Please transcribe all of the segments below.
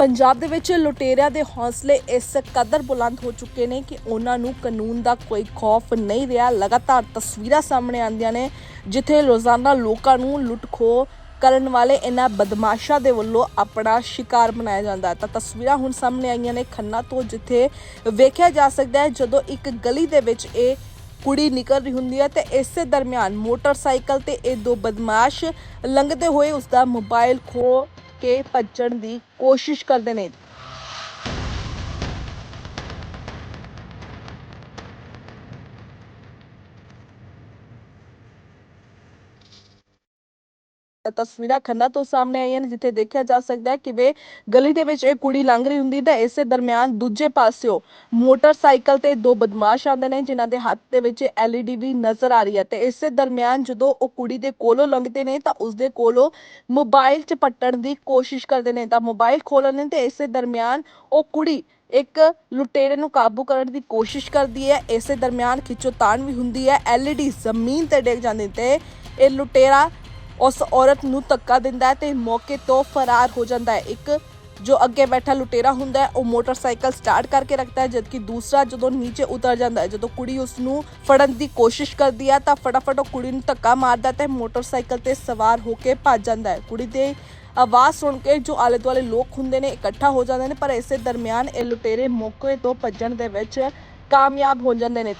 ਪੰਜਾਬ ਦੇ ਵਿੱਚ ਲੁਟੇਰਿਆਂ ਦੇ ਹੌਸਲੇ ਇਸ ਕਦਰ ਬੁਲੰਦ ਹੋ ਚੁੱਕੇ ਨੇ ਕਿ ਉਹਨਾਂ ਨੂੰ ਕਾਨੂੰਨ ਦਾ ਕੋਈ ਖੌਫ ਨਹੀਂ ਰਿਹਾ। ਲਗਾਤਾਰ ਤਸਵੀਰਾਂ ਸਾਹਮਣੇ ਆਉਂਦੀਆਂ ਨੇ, ਜਿੱਥੇ ਰੋਜ਼ਾਨਾ ਲੋਕਾਂ ਨੂੰ ਲੁੱਟ-ਖੋਹ ਕਰਨ ਵਾਲੇ ਇਹਨਾਂ ਬਦਮਾਸ਼ਾਂ ਦੇ ਵੱਲੋਂ ਆਪਣਾ ਸ਼ਿਕਾਰ ਬਣਾਇਆ ਜਾਂਦਾ ਤਾਂ ਤਸਵੀਰਾਂ ਹੁਣ ਸਾਹਮਣੇ ਆਈਆਂ ਨੇ ਖੰਨਾ ਤੋਂ, ਜਿੱਥੇ ਵੇਖਿਆ ਜਾ ਸਕਦਾ ਹੈ, ਜਦੋਂ ਇੱਕ ਗਲੀ ਦੇ ਵਿੱਚ ਇਹ ਕੁੜੀ ਨਿਕਲ ਰਹੀ ਹੁੰਦੀ ਹੈ ਤੇ ਇਸੇ ਦਰਮਿਆਨ ਮੋਟਰਸਾਈਕਲ ਤੇ ਇਹ ਦੋ ਬਦਮਾਸ਼ ਲੰਘਦੇ ਹੋਏ ਉਸ ਦਾ ਮੋਬਾਈਲ ਖੋ ਕੇ ਭੱਜਣ ਦੀ ਕੋਸ਼ਿਸ਼ ਕਰਦੇ ਨੇ। ਤਸਵੀਰਾਂ ਖੰਨਾ ਤੋਂ ਸਾਹਮਣੇ ਆਈਆਂ ਨੇ, ਜਿੱਥੇ ਦੇਖਿਆ ਜਾ ਸਕਦਾ ਹੈ ਕਿਵੇਂ ਗਲੀ ਦੇ ਵਿੱਚ ਇਹ ਕੁੜੀ ਲੰਘ ਰਹੀ ਹੁੰਦੀ ਤਾਂ ਇਸੇ ਦਰਮਿਆਨ ਦੂਜੇ ਪਾਸਿਓ ਮੋਟਰਸਾਈਕਲ ਤੇ ਦੋ ਬਦਮਾਸ਼ ਆਉਂਦੇ ਨੇ, ਜਿਨ੍ਹਾਂ ਦੇ ਹੱਥ ਦੇ ਵਿੱਚ ਐਲਈਡੀ ਵੀ ਨਜ਼ਰ ਆ ਰਹੀ ਹੈ ਤੇ ਇਸੇ ਦਰਮਿਆਨ ਜਦੋਂ ਉਹ ਕੁੜੀ ਦੇ ਕੋਲੋਂ ਲੰਘਦੇ ਨੇ ਤਾਂ ਉਸਦੇ ਕੋਲੋਂ ਮੋਬਾਈਲ ਚ ਪੱਟਣ ਦੀ ਕੋਸ਼ਿਸ਼ ਕਰਦੇ ਨੇ, ਤਾਂ ਮੋਬਾਈਲ ਖੋਲਣ ਨੇ ਤੇ ਇਸੇ ਦਰਮਿਆਨ ਉਹ ਕੁੜੀ ਇੱਕ ਲੁਟੇਰੇ ਨੂੰ ਕਾਬੂ ਕਰਨ ਦੀ ਕੋਸ਼ਿਸ਼ ਕਰਦੀ ਹੈ, ਇਸੇ ਦਰਮਿਆਨ ਖਿੱਚੋਤਾਣ ਵੀ ਹੁੰਦੀ ਹੈ ਐਲਈਡੀ ਜ਼ਮੀਨ ਤੇ ਡਿੱਗ ਜਾਂਦੀ ਤੇ ਇਹ ਲੁਟੇਰਾ ਉਸ ਔਰਤ ਨੂੰ ਧੱਕਾ ਦਿੰਦਾ ਹੈ ਤੇ ਮੌਕੇ ਤੋਂ ਫਰਾਰ ਹੋ ਜਾਂਦਾ ਹੈ। ਇੱਕ ਜੋ ਅੱਗੇ ਬੈਠਾ ਲੁਟੇਰਾ ਹੁੰਦਾ ਹੈ, ਉਹ ਮੋਟਰਸਾਈਕਲ ਸਟਾਰਟ ਕਰਕੇ ਰੱਖਦਾ ਹੈ, ਜਦਕਿ ਦੂਸਰਾ ਜਦੋਂ ਨੀਚੇ ਉਤਰ ਜਾਂਦਾ ਹੈ, ਜਦੋਂ ਕੁੜੀ ਉਸ ਨੂੰ ਫੜਨ ਦੀ ਕੋਸ਼ਿਸ਼ ਕਰਦੀ ਹੈ, ਤਾਂ ਫਟਾਫਟ ਉਹ ਕੁੜੀ ਨੂੰ ਧੱਕਾ ਮਾਰਦਾ ਤੇ ਮੋਟਰਸਾਈਕਲ ਤੇ ਸਵਾਰ ਹੋ ਕੇ ਭੱਜ ਜਾਂਦਾ ਹੈ। ਕੁੜੀ ਦੇ ਆਵਾਜ਼ ਸੁਣ ਕੇ ਜੋ ਆਲੇ ਦੁਆਲੇ ਲੋਕ ਹੁੰਦੇ ਨੇ, ਇਕੱਠਾ ਹੋ ਜਾਂਦੇ ਨੇ, ਪਰ ਇਸੇ ਦਰਮਿਆਨ ਇਹ ਲੁਟੇਰੇ ਮੌਕੇ ਤੋਂ ਭੱਜਣ ਦੇ ਵਿੱਚ ਕਾਮਯਾਬ ਹੋ ਜਾਂਦੇ ਨੇ।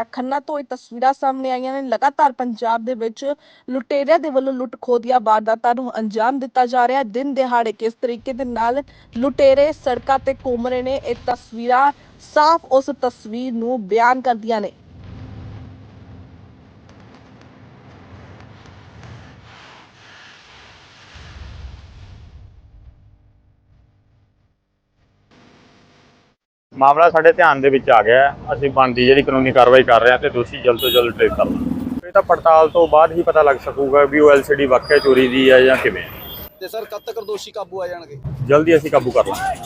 ਤਾਂ ਖੰਨਾ ਤੋਂ ਇਹ ਤਸਵੀਰਾਂ ਸਾਹਮਣੇ ਆਈਆਂ ਨੇ। ਲਗਾਤਾਰ ਪੰਜਾਬ ਦੇ ਵਿੱਚ ਲੁਟੇਰਿਆਂ ਦੇ ਵੱਲੋਂ ਲੁੱਟ ਖੋਦੀਆਂ ਵਾਰਦਾਤਾਂ ਨੂੰ ਅੰਜਾਮ ਦਿੱਤਾ ਜਾ ਰਿਹਾ ਦਿਨ ਦਿਹਾੜੇ ਕਿਸ ਤਰੀਕੇ ਦੇ ਨਾਲ ਲੁਟੇਰੇ ਸੜਕਾਂ ਤੇ ਘੁੰਮ ਰਹੇ ਨੇ, ਇਹ ਤਸਵੀਰਾਂ ਸਾਫ਼ ਉਸ ਤਸਵੀਰ ਨੂੰ ਬਿਆਨ ਕਰਦੀਆਂ ਨੇ। ਮਾਮਲਾ ਸਾਡੇ ਧਿਆਨ ਦੇ ਵਿੱਚ ਆ ਗਿਆ ਹੈ। ਅਸੀਂ ਬਣਦੀ ਜਿਹੜੀ ਕਾਨੂੰਨੀ ਕਾਰਵਾਈ ਕਰ ਰਹੇ ਹਾਂ ਤੇ ਦੋਸ਼ੀ ਜਲਦ ਤੋਂ ਜਲਦ ਟ੍ਰੇਸ ਕਰ ਲਾਂਗੇ ਇਹ ਤਾਂ ਪੜਤਾਲ ਤੋਂ ਬਾਅਦ ਹੀ ਪਤਾ ਲੱਗ ਸਕੂਗਾ ਵੀ ਉਹ ਐਲਸੀਡੀ ਵਾਕਿਆ ਚੋਰੀ ਦੀ ਹੈ ਜਾਂ ਕਿਵੇਂ ਹੈ। ਤੇ ਸਰ ਕਦ ਤੱਕ ਦੋਸ਼ੀ ਕਾਬੂ ਆ ਜਾਣਗੇ ਜਲਦੀ ਅਸੀਂ ਕਾਬੂ ਕਰ ਲਾਂਗੇ